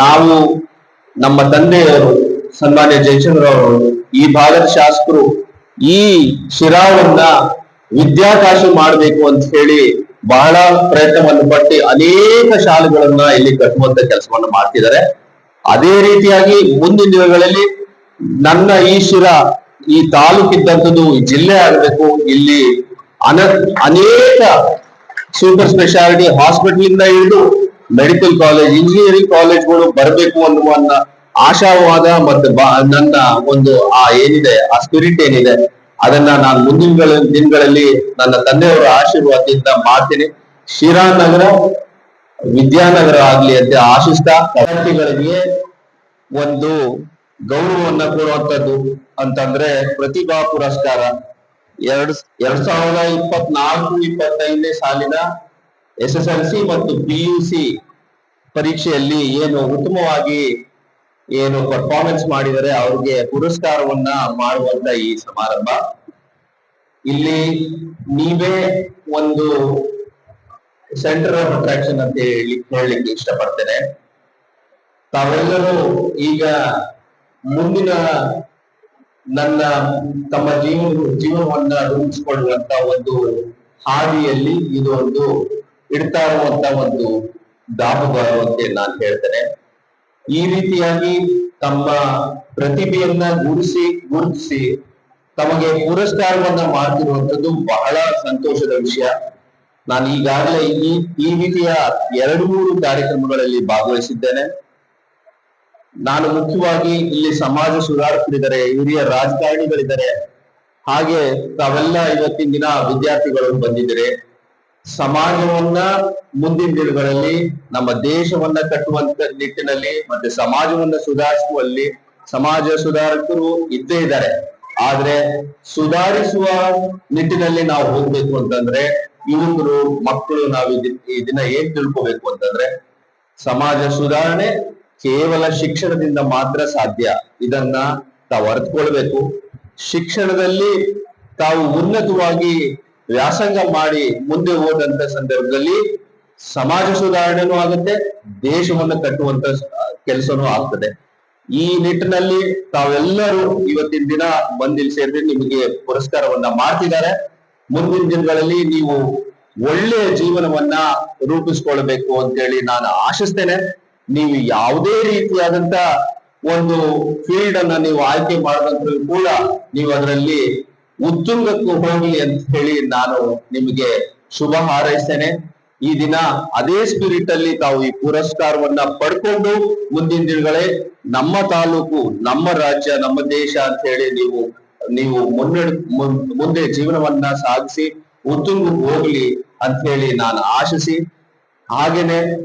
ನಾವು ನಮ್ಮ ತಂದೆಯವರು ಸನ್ಮಾನ್ಯ ಜಯಚಂದ್ರ ಅವರು, ಈ ಭಾಗದ ಶಾಸಕರು ಈ ಶಿರಾವನ್ನ ವಿದ್ಯಾಕಾಶ ಮಾಡಬೇಕು ಅಂತ ಹೇಳಿ ಬಹಳ ಪ್ರಯತ್ನವನ್ನು ಪಟ್ಟಿ ಅನೇಕ ಶಾಲೆಗಳನ್ನ ಇಲ್ಲಿ ಕಟ್ಟುವಂತ ಕೆಲಸವನ್ನು ಮಾಡ್ತಿದ್ದಾರೆ. ಅದೇ ರೀತಿಯಾಗಿ ಮುಂದಿನ ದಿನಗಳಲ್ಲಿ ನನ್ನ ಈ ಶಿರ ಈ ತಾಲೂಕಿದ್ದಂಥದ್ದು ಜಿಲ್ಲೆ ಆಗಬೇಕು. ಇಲ್ಲಿ ಅನ, ಅನೇಕ ಸೂಪರ್ ಸ್ಪೆಷಾಲಿಟಿ ಹಾಸ್ಪಿಟಲ್ ಇಂದ ಹಿಡಿದು ಮೆಡಿಕಲ್ ಕಾಲೇಜ್ ಇಂಜಿನಿಯರಿಂಗ್ ಕಾಲೇಜ್ಗಳು ಬರಬೇಕು ಅನ್ನುವ ನನ್ನ ಆಶಾವಾದ ಮತ್ತೆ ನನ್ನ ಒಂದು, ಆ ಏನಿದೆ, ಆ ಸ್ಪಿರಿಟ್ ಏನಿದೆ, ಅದನ್ನ ನಾನು ಮುಂದಿನ ದಿನಗಳಲ್ಲಿ ನನ್ನ ತಂದೆಯವರ ಆಶೀರ್ವಾದದಿಂದ ಮಾಡ್ತೀನಿ. ಶಿರಾನಗರ ವಿದ್ಯಾನಗರ ಆಗ್ಲಿ ಅಂತ ಆಶಿಸ್ತಾ, ವಿದ್ಯಾರ್ಥಿಗಳಿಗೆ ಒಂದು ಗೌರವವನ್ನ ಕೊಡುವಂತದ್ದು ಅಂತಂದ್ರೆ ಪ್ರತಿಭಾ ಪುರಸ್ಕಾರ. ಎರಡ್ ಎರಡ್ ಸಾವಿರದ ಇಪ್ಪತ್ನಾಲ್ಕು, ಇಪ್ಪತ್ತೈದನೇ ಸಾಲಿನ ಎಸ್ ಎಸ್ ಎಲ್ ಸಿ ಮತ್ತು ಪಿ ಯು ಸಿ ಪರೀಕ್ಷೆಯಲ್ಲಿ ಏನು ಉತ್ತಮವಾಗಿ ಏನು ಪರ್ಫಾರ್ಮೆನ್ಸ್ ಮಾಡಿದರೆ ಅವ್ರಿಗೆ ಪುರಸ್ಕಾರವನ್ನ ಮಾಡುವಂತ ಈ ಸಮಾರಂಭ. ಇಲ್ಲಿ ನೀವೇ ಒಂದು ಸೆಂಟರ್ ಆಫ್ ಅಟ್ರಾಕ್ಷನ್ ಅಂತ ಹೇಳಿ ಹೇಳಲಿಕ್ಕೆ ಇಷ್ಟಪಡ್ತೇನೆ. ತಾವೆಲ್ಲರೂ ಈಗ ಮುಂದಿನ ನನ್ನ ತಮ್ಮ ಜೀವನ ಜೀವನವನ್ನ ರೂಪಿಸಿಕೊಳ್ಳುವಂತ ಒಂದು ಹಾದಿಯಲ್ಲಿ ಇದು ಒಂದು ಇಡ್ತಾ ಇರುವಂತ ಒಂದು ದಾಪುಗಾರ ಅಂತ ನಾನು ಹೇಳ್ತೇನೆ. ಈ ರೀತಿಯಾಗಿ ತಮ್ಮ ಪ್ರತಿಭೆಯನ್ನ ಗುರುಸಿ, ಗುರುತಿಸಿ, ತಮಗೆ ಪುರಸ್ಕಾರವನ್ನ ಮಾಡ್ತಿರುವಂತದ್ದು ಬಹಳ ಸಂತೋಷದ ವಿಷಯ. ನಾನು ಈಗಾಗಲೇ ಈ ಈ ರೀತಿಯ ಎರಡು, ಮೂರು ಕಾರ್ಯಕ್ರಮಗಳಲ್ಲಿ ಭಾಗವಹಿಸಿದ್ದೇನೆ. ನಾನು ಮುಖ್ಯವಾಗಿ ಇಲ್ಲಿ ಸಮಾಜ ಸುಧಾರಕರಿದ್ದಾರೆ, ಹಿರಿಯ ರಾಜಕಾರಣಿಗಳಿದ್ದಾರೆ. ಹಾಗೆ ತಾವೆಲ್ಲ ಇವತ್ತಿನ ದಿನ ವಿದ್ಯಾರ್ಥಿಗಳು ಬಂದಿದ್ದಾರೆ. ಸಮಾಜವನ್ನ ಮುಂದಿನ ದಿನಗಳಲ್ಲಿ, ನಮ್ಮ ದೇಶವನ್ನ ಕಟ್ಟುವಂತ ನಿಟ್ಟಿನಲ್ಲಿ ಮತ್ತೆ ಸಮಾಜವನ್ನ ಸುಧಾರಿಸುವಲ್ಲಿ ಸಮಾಜ ಸುಧಾರಕರು ಇದ್ದೇ ಇದ್ದಾರೆ. ಆದ್ರೆ ಸುಧಾರಿಸುವ ನಿಟ್ಟಿನಲ್ಲಿ ನಾವು ಹೋಗ್ಬೇಕು ಅಂತಂದ್ರೆ ಯುವಕರು, ಮಕ್ಕಳು ನಾವು ಇದನ್ನ ಏನ್ ತಿಳ್ಕೊಬೇಕು ಅಂತಂದ್ರೆ ಸಮಾಜ ಸುಧಾರಣೆ ಕೇವಲ ಶಿಕ್ಷಣದಿಂದ ಮಾತ್ರ ಸಾಧ್ಯ. ಇದನ್ನ ತಾವು ಅರ್ಥಕೊಳ್ಬೇಕು ಶಿಕ್ಷಣದಲ್ಲಿ ತಾವು ಉನ್ನತವಾಗಿ ವ್ಯಾಸಂಗ ಮಾಡಿ ಮುಂದೆ ಹೋದಂತ ಸಂದರ್ಭದಲ್ಲಿ ಸಮಾಜ ಸುಧಾರಣೆನೂ ಆಗುತ್ತೆ, ದೇಶವನ್ನು ಕಟ್ಟುವಂತ ಕೆಲಸನೂ ಆಗ್ತದೆ. ಈ ನಿಟ್ಟಿನಲ್ಲಿ ತಾವೆಲ್ಲರೂ ಇವತ್ತಿನ ದಿನ ಬಂದಿಲ್ ಸೇರಿದ್ರೆ ನಿಮಗೆ ಪುರಸ್ಕಾರವನ್ನ ಮಾಡ್ತಿದ್ದಾರೆ. ಮುಂದಿನ ದಿನಗಳಲ್ಲಿ ನೀವು ಒಳ್ಳೆಯ ಜೀವನವನ್ನ ರೂಪಿಸ್ಕೊಳ್ಬೇಕು ಅಂತೇಳಿ ನಾನು ಆಶಿಸ್ತೇನೆ. ನೀವು ಯಾವುದೇ ರೀತಿಯಾದಂತ ಒಂದು ಫೀಲ್ಡ್ ಅನ್ನ ನೀವು ಆಯ್ಕೆ ಮಾಡಿದಂತೂ ಕೂಡ ನೀವು ಅದರಲ್ಲಿ ಉತ್ತುಂಗಕ್ಕೂ ಹೋಗ್ಲಿ ಅಂತ ಹೇಳಿ ನಾನು ನಿಮಗೆ ಶುಭ ಹಾರೈಸ್ತೇನೆ. ಈ ದಿನ ಅದೇ ಸ್ಪಿರಿಟ್ ಅಲ್ಲಿ ತಾವು ಈ ಪುರಸ್ಕಾರವನ್ನ ಪಡ್ಕೊಂಡು ಮುಂದಿನ ದಿನಗಳೇ ನಮ್ಮ ತಾಲೂಕು, ನಮ್ಮ ರಾಜ್ಯ, ನಮ್ಮ ದೇಶ ಅಂತ ಹೇಳಿ ನೀವು ನೀವು ಮುನ್ನಡೆ ಮುನ್- ಮುಂದೆ ಜೀವನವನ್ನ ಸಾಗಿಸಿ ಉತ್ತುಂಗಕ್ಕೆ ಹೋಗ್ಲಿ ಅಂತ ಹೇಳಿ ನಾನು ಆಶಿಸಿ. ಹಾಗೇನೆ